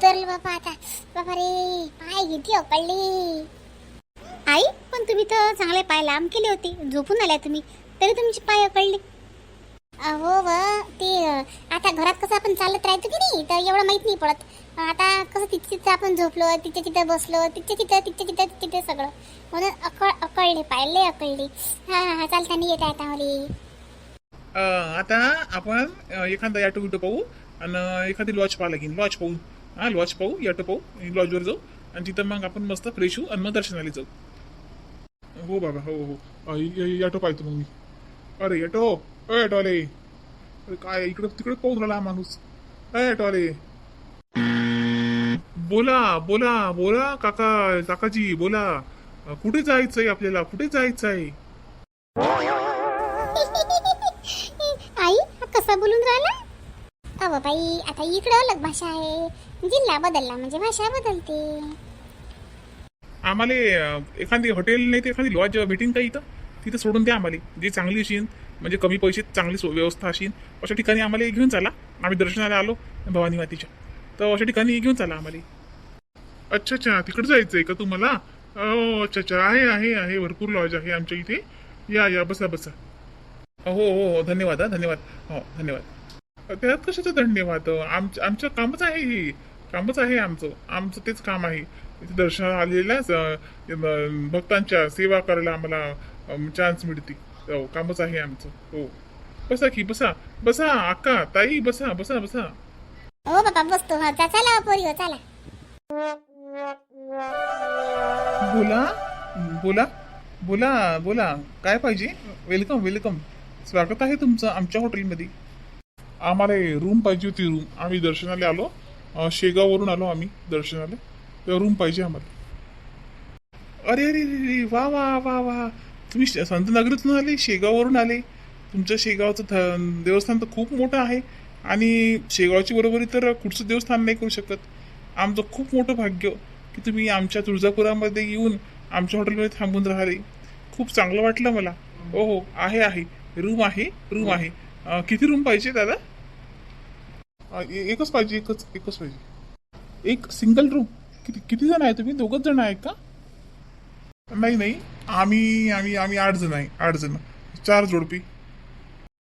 उतरलं बाबा आता. बाबा रे पाय किती अकडली हो, आई पण तुम्ही तर चांगले पाय लांब केले होते. झोपून आल्या तुम्ही. तरी तुमचे पाय अकळले हो व ते आता घरात कसं आपण चालत राहायचो की नाही तर एवढं माहीत नाही पडत. आता कसं तिथे तिथं आपण झोपलो तिथे तिथं बसलो तिथे तिथं तिथे तिथं तिथे सगळं. म्हणून अकळ अकळले पायले अकळले. हा हा चालता नाही येत आहे आता मला आता आपण एखादा ऑटो बिटो पाहू आणि एखादी लॉज पाहा लागेल लॉज पाहू. हा लॉज पाहू या पाहू लॉजवर जाऊ. आणि तिथं मग आपण मस्त फ्रेश होऊ आणि मग दर्शनाला जाऊ. हो बाबा हो हो. ऑटो पाहतो मग मी. अरे याटो अ टॉले अरे काय इकडे तिकडे पाहून राहिला हा माणूस. अय टॉले बोला बोला बोला काका काकाजी बोला. कुठे जायचंय आपल्याला? कुठे जायचंय? आई कसा बोलून राहिला? अव बाई आता इकडं अलग भाषा आहे. जिल्हा बदलला म्हणजे भाषा बदलते. आम्हाला एखादी हॉटेल नाही तर एखादी लॉज भेटीन का इथं? तिथं सोडून द्या आम्हाला. जी चांगली असेल म्हणजे कमी पैशात चांगली सो- व्यवस्था असेल अशा ठिकाणी आम्हाला घेऊन चाला. आम्ही दर्शनाला आलो भवानी मातीच्या. तर अशा ठिकाणी घेऊन चाला आम्हाला. अच्छा अच्छा तिकडे जायचं आहे का तुम्हाला? हो अच्छा अच्छा आहे आहे आहे. भरपूर लॉज आहे आमच्या इथे. या या बसा बसा. हो हो हो धन्यवाद हा धन्यवाद. हो धन्यवाद. त्यात कशाचं धन्यवाद? आमचं आमचं कामच आहे हे. कामच आहे आमचं. आमचं तेच काम आहे. इथे दर्शनाला आलेल्या भक्तांच्या सेवा करायला आम्हाला चान्स मिळते. हो कामच आहे आमचं. हो. बसा की बसा. बसा अक्का ताई बसा बसा बसा. हो बाबा बसतो. हा चला पोरी हो चला. बोला. बोला. बोला बोला. काय पाहिजे? वेलकम वेलकम स्वागत आहे तुमचं आमच्या हॉटेलमध्ये आम्हाला रूम पाहिजे होती रूम आम्ही दर्शनाला आलो. अं, शेगाववरून आलो आम्ही दर्शनाला. तर रूम पाहिजे आम्हाला. अरे अरे अरे अरे, वा वा वा वा. तुम्ही श- संतनगरीतून आले शेगाववरून आले. तुमचं शेगावचं थ- देवस्थान तर खूप मोठं आहे. आणि शेगावची बरोबरी तर कुठचं देवस्थान नाही करू शकत. आमचं खूप मोठं भाग्य की तुम्ही आमच्या तुळजापुरामध्ये येऊन आमच्या हॉटेलमध्ये थांबून राहिले. खूप चांगलं वाटलं मला. हो हो आहे आहे. रूम आहे रूम आहे. अं, किती रूम पाहिजे दादा? ए- एकच पाहिजे एकच एकच पाहिजे. एक सिंगल रूम किती किती जण आहे तुम्ही? दोघंच जण आहे का? नाही नाही. आम्ही आम्ही आम्ही आठ जण आहे. आठ जण. चार जोडपी.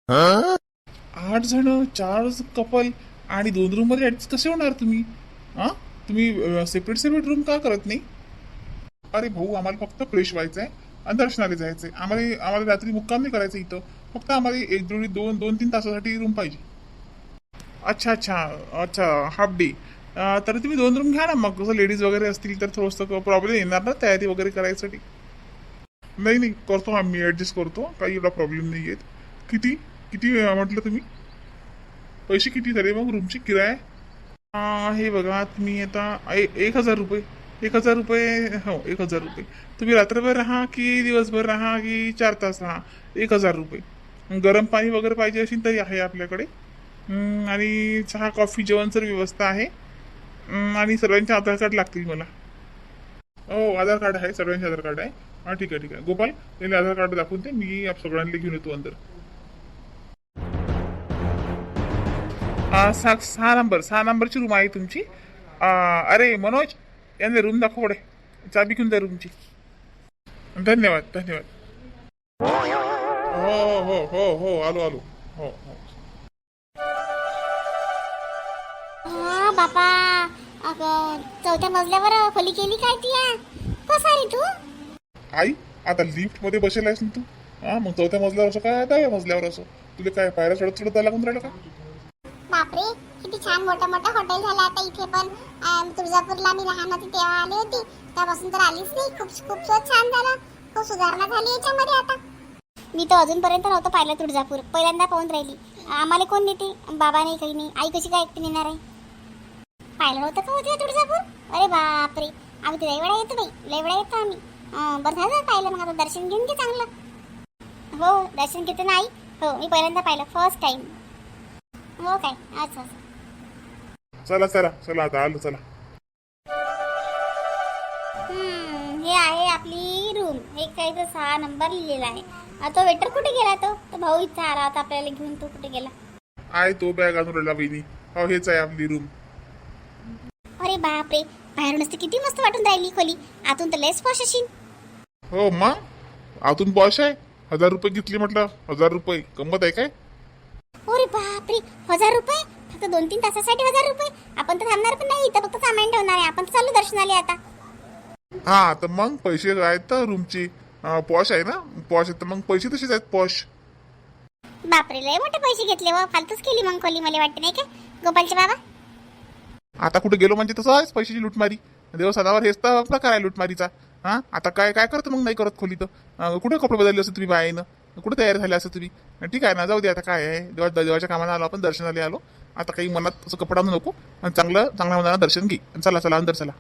आठ जण चार कपल आणि दोन रूममध्ये ऍडजस्ट कसे होणार तुम्ही? हा तुम्ही सेपरेट सेपरेट रूम का करत नाही? अरे भाऊ आम्हाला फक्त फ्रेश व्हायचं आहे आणि दर्शनाला जायचंय. आम्हाला आम्हाला रात्री मुक्काम नाही करायचं इथं. फक्त आम्हाला एक जोडी दोन दोन तीन तासासाठी रूम पाहिजे. अच्छा अच्छा. अच्छा हाफ डे तर तुम्ही दोन रूम घ्या ना. मग कसं लेडीज वगैरे असतील तर थोडंसं प्रॉब्लेम येणार ना तयारी वगैरे करायसाठी. नाही नाही. करतो आम्ही ॲडजस्ट करतो. काही एवढा प्रॉब्लेम नाही येत. किती? किती म्हटलं तुम्ही? पैसे किती झाले मग रूमची किराया? हे बघा. तुम्ही आता एक हजार रुपये. एक हजार रुपये हो एक हजार रुपये. तुम्ही रात्रभर राहा की दिवसभर राहा की चार तास राहा? एक हजार रुपये. गरम पाणी वगैरे पाहिजे असेल तरी आहे आपल्याकडे. आणि चहा कॉफी जेवण सर व्यवस्था आहे. आणि सर्वांचे आधार कार्ड लागतील मला. हो आधार कार्ड आहे सर्वांचे आधार कार्ड आहे. हां ठीक आहे ठीक आहे. गोपाल त्याला आधार कार्ड दाखवून दे मी आप सगळ्यांना घेऊन येतो अंदर. सहा सहा नंबर सहा नंबरची रूम आहे तुमची. अरे मनोज यांनी रूम दाखव पुढे. चाबी घेऊन द्या रूमची धन्यवाद धन्यवाद. हो हो हो हो आलो आलो. हो हो. हा बापा. अगं चौथ्या मजल्यावर खोली केली काय ती या? कसा रे तू? आई आता लिफ्टमध्ये बसेल आहेस ना तू? हा मग चौथ्या मजल्यावर असं काय दहाव्या मजल्यावर असं? तुला काय पायऱ्या चढत चढत जायला लागून राहिलं का? बापरे किती छान मोठं मोठं हॉटेल झालं आता इथे पण. अं, तुळजापूरला मी लहान होती तेव्हा आली होती. तेव्हापासून तर आलीच नाही. खूप खूप छान झालं. खूप सुधारणा झाली याच्यामध्ये आता. मी तर अजूनपर्यंत नव्हतं पाहिलं तुळजापूर. पहिल्यांदा पाहून राहिली. आम्हाला कोण नेते? बाबा नाही काही नाही. आई कशी काय एकटी नेणार आहे? पाहिलं नव्हतं का होते तुळजापूर? अरे बापरे. आम्ही लय वेळा येतो बाई. लय वेळा येतो आम्ही. बरं झालं पाहिलं. मग आता दर्शन घेऊन घे चांगलं. हो दर्शन घेते ना आई. हो मी पहिल्यांदा पाहिलं. फर्स्ट टाइम हो काय? अच्छा चला चला चला आता. आलो चला. हे आहे आपली रूम हे काही तर सहा नंबर लिहिलेला आहे. तो वेटर कुठे गेला तो? तो भाऊ इथं आला होता आपल्याला घेऊन. तो कुठे गेला? आहे तो बॅग आणून राहिला बहिणी हो हेच आहे आपली रूम अरे बापरे बाहेरूनच तर किती मस्त वाटून राहिली खोली. आतून तर लयच पॉश अशील. हो मग आतून बॉश आहे? हजार रुपये घेतली म्हटलं हजार रुपये. गंमत आहे काय? अरे बापरे हजार रुपये? फक्त दोन तीन तासासाठी हजार रुपये? आपण तर थांबणार पण नाही इथं फक्त सामान ठेवणार आहे. आपण चालू दर्शनाले आता. हा तर मग पैसे आहेत तर रूमचे. पॉश आहे ना? पॉश आहे तर मग पैसे तसेच आहेत पॉश बापरे लय मोठे पैसे घेतले व फालतूच केली मग खोली मला वाटते नाही का? गोपालचे बाबा? आता कुठे गेलो म्हणजे तसं आहेच पैशाची लुटमारी. देवस्थानावर हेच तर प्रकार आहे लुटमारीचा. हा? आता काय काय करतं मग नाही करत खोली तर? कुठे कपडे बदलले असं तुम्ही बाईनं कुठे तयार झाले असं तुम्ही? ठीक आहे ना जाऊ दे आता काय आहे. देवा देवाच्या कामाला आलो आपण दर्शनाला आलो. आता काही मनात असं कपडा आणू नको. आणि चांगलं चांगल्या मनाला दर्शन घे. चला चला अंदर चला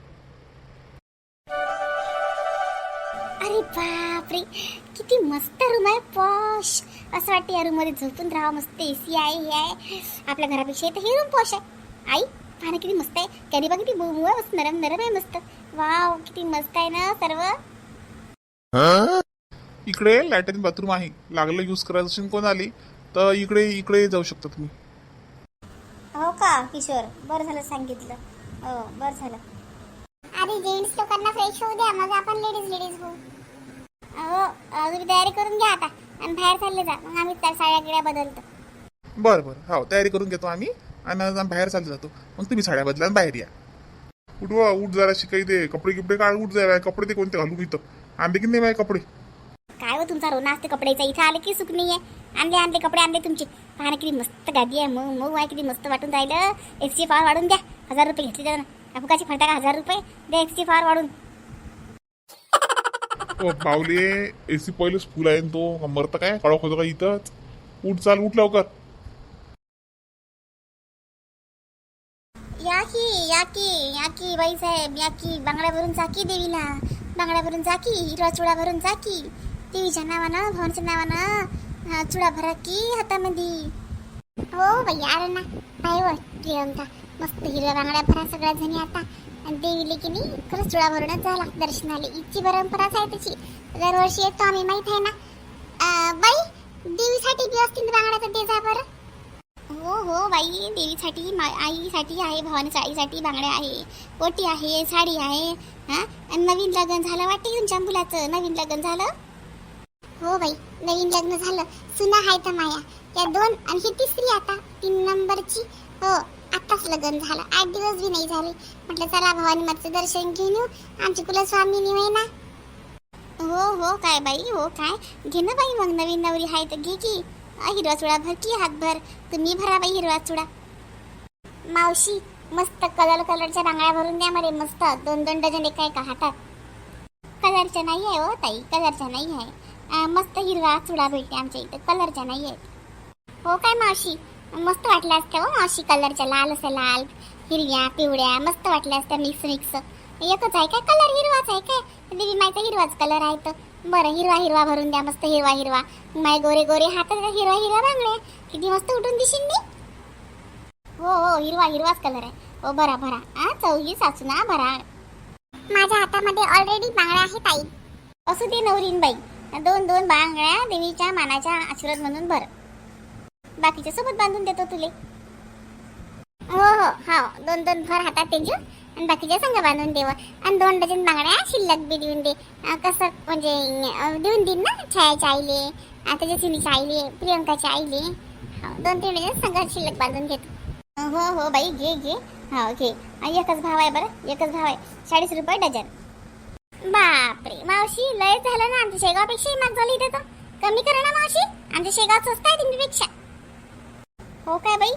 अरे बापरे! किती मस्त रूम आहे. पॉश! असं वाटतं या रूममध्ये झोपून राहा मस्त एसी आहे हे आहे. आपल्या घरापेक्षा इथं हे रूम पॉश आहे. आई? पाहणं किती मस्त आहे. कधी बघ किती बुवा मस्त नरम नरम आहे मस्त. वाव किती मस्त आहे ना सर्व. इकडे लॅट्रिन बाथरूम आहे. लागलं यूज करायचं असेल कोण आली? तर इकडे इकडे जाऊ शकता तुम्ही. हो का किशोर? बरं झालं सांगितलं. हो बरं झालं. अरे जेंट्स लोकांना फ्रेश होऊ द्या मग आपण लेडीज लेडीज होऊ. हो अं, तुम्ही तयारी करून घ्या आता. आणि बाहेर चालले जा. मग आम्ही साड्या गिड्या बदलतो. बरं बरं. हो तयारी करून घेतो आम्ही. आणि आम्ही बाहेर चाललो जातो. मग तुम्ही साड्या बदला आणि बाहेर या. उठवा उठ जरा शिकाई दे. कपडे गिपडे काढ उठ जाय कपडे ते कोणते? घालू इथं. आणले की नाही माझे कपडे? काय हो तुमचा रोना? असते कपड्याचा इथं आले की सुख नाही आहे आणले आणले कपडे आणले तुमचे. पाहणं किती मस्त गादी आहे. मऊ मऊ आहे. किती मस्त वाटून राहिलं. एसची फार वाढून द्या. हजार रुपये घेतले त्यानं. अपुकाची फटा का हजार रुपये. द्या एसची फार वाढून. ओ बावले एसी पहिलेच फुल आहे न तो. मरत काय? कडक होतो का इथंच? उठ चाल उठ लवकर. की याकी बाईसाहेब याकी बाई साहेब बांगड्यावरून देवीला बांगड्यावरून जा हिरवा चुडा भरून चाकी देवीच्या नावानं भवनच्या नावानं चुडा भरा की हातामध्ये. हो बाई अरे ना. काय व प्रियंका. मस्त हिरव्या बांगड्या भरा सगळ्या जणी आता. आणि देवीले की नाही खरंच चुडा भरूनच झाला. दर्शनाले इतकी परंपराच आहे त्याची. दरवर्षी येतो आम्ही माहीत आहे ना? बाई देवीसाठी बी असतील बांगड्या तर दे जा बरं. हो हो बाई. देवीसाठी मा- आईसाठी आहे भवानीच्या आईसाठी बांगड्या आहे पोटी आहे साडी आहे हां? आणि नवीन लग्न झालं वाटते तुमच्या मुलाचं? नवीन लग्न झालं? हो बाई. नवीन लग्न झालं. सुना आहे तर माया. या दोन आणि ही तिसरी आता. तीन नंबरची. हो आत्ताच लग्न झालं. आठ दिवस बी नाही झाले. म्हटलं चला भवानी माचं दर्शन घेऊन येऊ. आमची कुलस्वामिनी होय ना? हो हो काय बाई हो काय? घे ना बाई मग नवीन नवरी आहे तर घे की. हिरवा चुडा भर की हातभर. तुम्ही भरा बाई हिरवा चुडा. मावशी मस्त कलर कलरच्या रांगळ्या भरून द्या मला मस्त. दोन दोन डझन एका एका हातात. कलरच्या नाही आहे हो ताई कलरच्या नाही आहे. मस्त हिरवा चुडा भेटते आमच्या इथं कलरच्या नाही आहेत. हो काय मावशी? मस्त वाटल्या असत्या हो मावशी कलरच्या लाल असं लाल हिरव्या पिवळ्या मस्त वाटल्या असत्या मिक्स मिक्स एकच आहे काय? कलर हिरवाच आहे काय? देवी मायचा हिरवाच कलर आहे तर बरं हिरवा हिरवा भरून द्या मस्त हिरवा हिरवा. माय गोरे गोरे हातात हिरवा हिरवा बांगड्या? किती मस्त उठून दिशील मी हो हो हिरवा हिरवाच कलर आहे. हो भरा भरा आ चौघी सासू ना भरा माझ्या हातामध्ये ऑलरेडी बांगड्या आहेत आई असू दे नवरीन बाई. दोन दोन बांगड्या देवीच्या मानाच्या आशीर्वाद म्हणून भर. बाकीच्या सोबत बांधून देतो तुले. हो हो हा दोन दोन भर हातात त्यांच्या आणि बाकीच्या संघ बांधून देव. आणि दोन डझन बांगड्या शिल्लक बी देऊन दे. कसं म्हणजे देऊन देईन ना छायाच्या आईले. आता जे सुनीच्या आईले प्रियंकाच्या आईले. हो दोन तीन डझन संघ शिल्लक बांधून घेतो. हो हो बाई घे घे. हो घे. एकच भाव आहे बरं एकच भाव आहे. चाळीस रुपये डझन. बापरे मावशी लय झालं ना. आमच्या शेगावपेक्षाही महाग झाली इथे तर. कमी करा ना मावशी. आमच्या शेगाव स्वस्त आहे तुमच्यापेक्षा हो काय बाई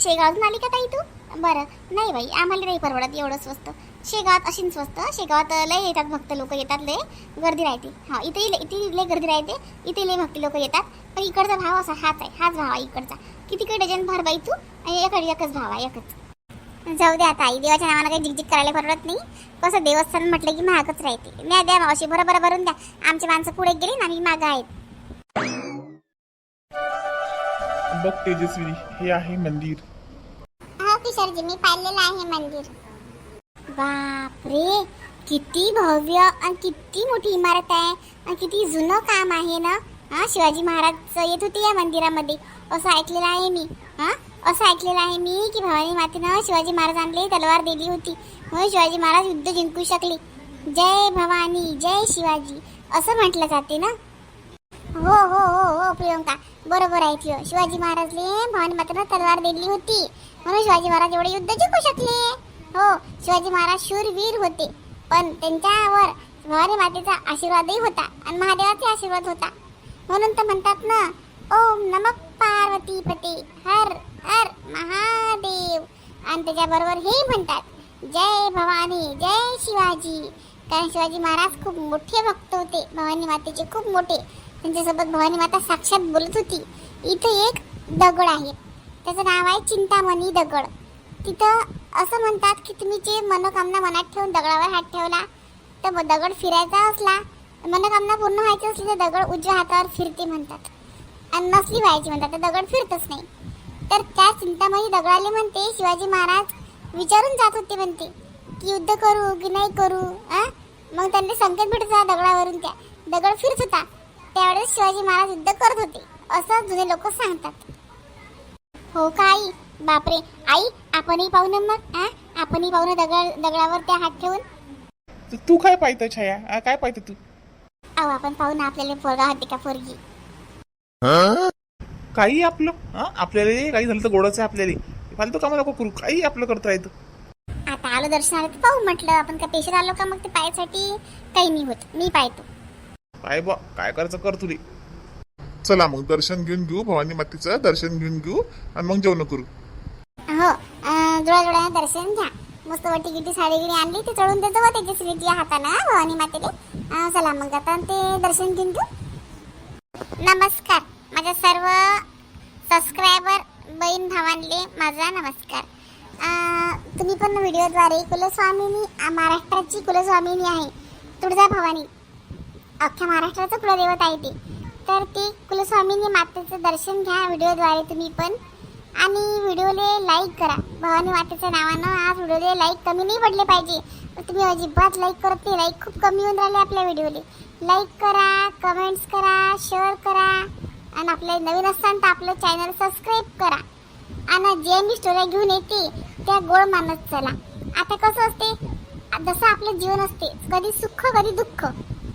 शेगावातून आली का ताई तू? बरं. नाही बाई आम्हाला नाही परवडत एवढं स्वस्त. शेगावात अशीन स्वस्त. शेगावात लय येतात भक्त लोक येतात लय गर्दी राहते. हा इथे इथे लय गर्दी राहते. इथे लय भक्त लोक येतात. पण इकडचा भाव असा हाच आहे. हाच भाव आहे इकडचा. किती काही डझन भर बाई तू? आणि एकच एकच भाव आहे एकच. जाऊ दे आता आई देवाच्या नावानं काही जिकजिक करायला परवडत नाही. कसं देवस्थान म्हटलं की महागच राहते. नाही द्या मावशी बरोबर भरून द्या. आमची माणसं पुढे गेली ना आम्ही मागं आहेत. बघ तेजस्वी हे आहे मंदिर. हो मी पाहिलेलं आहे मंदिर. बापरे किती भव्य आणि किती मोठी इमारत आहे. आणि किती जुनं काम आहे ना? हा शिवाजी महाराज येत होते या मंदिरामध्ये. असं ऐकलेलं आहे मी. हा असं ऐकलेलं आहे मी की भवानी मातेनं शिवाजी महाराजांनी तलवार दिली होती. म्हणून शिवाजी महाराज युद्ध जिंकू शकले. जय भवानी जय शिवाजी. असं म्हटलं जाते ना? हो हो हो हो प्रियंका. बरोबर ऐकलं शिवाजी महाराजले भवानी मातेनं तलवार दिली होती. म्हणून शिवाजी महाराज एवढे युद्ध जिंकू शकले. हो शिवाजी महाराज शूरवीर होते. पण त्यांच्यावर भवानी मातेचा आशीर्वादही होता आणि महादेवाचा आशीर्वाद होता. म्हणून तर म्हणतात ना ओम नमः पार्वती पते हर हर महादेव. आणि त्याच्याबरोबर हे म्हणतात जय भवानी जय शिवाजी. कारण शिवाजी महाराज खूप मोठे भक्त होते भवानी मातेचे खूप मोठे. त्यांच्यासोबत भवानी माता साक्षात बोलत होती. इथे एक दगड आहे. त्याचं नाव आहे चिंतामणी दगड. तिथं असं म्हणतात की तुम्ही जे मनोकामना मनात ठेवून दगडावर हात ठेवला तर मग दगड फिरायचा असला मनोकामना पूर्ण व्हायची असली तर दगड उजव्या हातावर फिरते म्हणतात. आणि नसली व्हायची म्हणतात तर दगड फिरतच नाही. तर त्या चिंतामणी दगडाले म्हणते शिवाजी महाराज विचारून जात होते म्हणते की युद्ध करू की नाही करू आ? मग त्यांनी संकेत भेटत होता दगडावरून त्या. दगड फिरत होता. त्यावेळेस शिवाजी महाराज युद्ध करत होते असं जुने लोक सांगतात. हो का आई? बापरे. आई आपणही पाहू ना मग आ? आपणही पाहू ना दगड दगडावर त्या हात ठेवून. तर तू काय पाहतं छाया? आ, काय पाहतं तू? अहो आपण पाहू ना आपल्याला पोरगा होते का पोरगी. काही आपलं हा आपल्याला काही झालं तर गोडच आहे आपल्याला. फालतू कामा नको करू. काही आपलं करता येतं आता आलो दर्शनाला तर पाहू म्हटलं. आपण का पेशर आलो का मग ते पायासाठी काही नाही होत. मी पाहतो. काय बा काय करायचं कर तुले. चला मग दर्शन घेऊन घेऊ भवानी मातेचं दर्शन घेऊन घेऊ आणि मग जेवण करू. हो अं, दर्शन घ्या. मस्त वटी गिटी साडी गिडी आणली ते चढून देतो व त्याची स्वीटी हातानं हा, भवानी मातेने चला मग आता ते दर्शन घेऊन घेऊ. नमस्कार माझ्या सर्व सबस्क्रायबर बहीण भावांले माझा नमस्कार. तुम्ही पण व्हिडिओद्वारे कुलस्वामिनी महाराष्ट्राची कुलस्वामिनी आहे तुळजा भवानी अख्ख्या महाराष्ट्राचं कुलदैवत आहे ते. तर ते कुलस्वामिनी मातेचं दर्शन घ्या व्हिडिओद्वारे तुम्ही पण. आणि व्हिडिओले लाईक करा. भवानी मातेच्या नावानं आज व्हिडिओले लाईक कमी नाही पडले पाहिजे. तुम्ही अजिबात लाईक करत नाही. लाईक खूप कमी होऊन राहिले आपल्या व्हिडिओले. लाईक करा कमेंट्स करा शेअर करा. आणि आपले नवीन असताना तर आपलं चॅनल सबस्क्राईब करा. आणि जे मी स्टोऱ्या घेऊन येते त्या गोड मानत चला. आता कसं असते? जसं आपलं जीवन असते. कधी सुख कधी दुःख.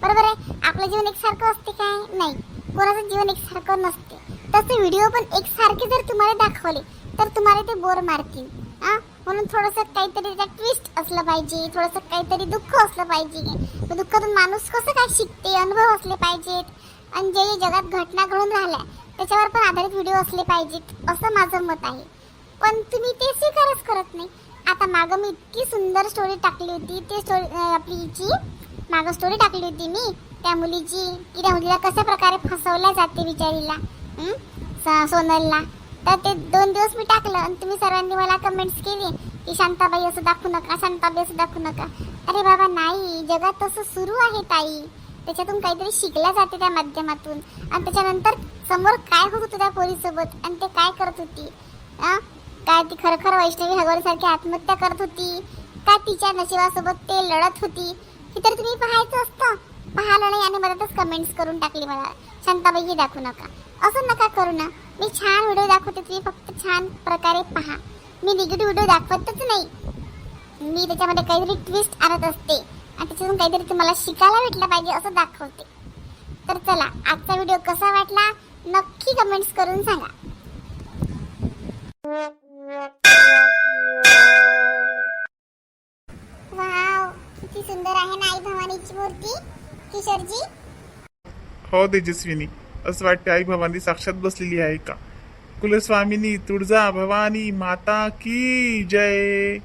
बरोबर आहे? आपलं जीवन एकसारखं असते काय? नाही. कोणाचं जीवन एकसारखं नसते. तसे व्हिडिओ पण एकसारखे जर तुम्हाला दाखवले तर तुम्हाला ते बोर मारतील. हां म्हणून थोडंसं काहीतरी त्या ट्विस्ट असलं पाहिजे थोडंसं काहीतरी दुःख असलं पाहिजे. दुःखातून माणूस कसं काय शिकते अनुभव असले पाहिजेत. आणि जे जगात घटना घडून राहिल्या त्याच्यावर पण आधारित व्हिडिओ असले पाहिजेत असं माझं मत आहे. पण तुम्ही ते स्वीकारच करत नाही. आता मागं मी इतकी सुंदर स्टोरी टाकली होती ते स्टोरी आपली हिची मागं स्टोरी टाकली होती मी. त्या मुलीची की त्या मुलीला कशा प्रकारे फसवल्या जाते बिचारीला स- सोनलला. तर ते दोन दिवस मी टाकलं आणि तुम्ही सर्वांनी मला कमेंट्स केली की शांताबाई असं दाखवू नका शांताबाई असं दाखवू नका. अरे बाबा नाही जगात तसं सुरू आहे ताई. त्याच्यातून काहीतरी शिकल्या जाते त्या माध्यमातून. आणि त्याच्यानंतर समोर काय होत होतं त्या पोरीसोबत आणि ते काय करत होती? काय ती खरखर वैष्णवी हगवण्यासारखी आत्महत्या करत होती? का तिच्या नशिबासोबत ते लढत होती? हे तर तुम्ही पाहायचं असतं. पाहिलं नाही आणि मधातच कमेंट्स करून टाकली मला. शांताबाई दाखवू नका. असं नका करू ना. मी छान व्हिडिओ दाखवते तुम्ही फक्त छान प्रकारे पहा. मी निगेटिव्ह व्हिडिओ दाखवतच नाही. मी त्याच्यामध्ये काहीतरी ट्विस्ट आणत असते. आणि त्याच्यातून काहीतरी तुम्हाला शिकायला भेटलं पाहिजे असं दाखवते. तर चला आजचा व्हिडिओ कसा वाटला? नक्की कमेंट्स करून सांगा. वाव किती सुंदर आहे ना आई भवानीची मूर्ती. किशोरजी हो तेजस्विनी. असं वाटते आई भवानी साक्षात बसलेली आहे का? कुलस्वामिनी तुळजा भवानी माता की जय!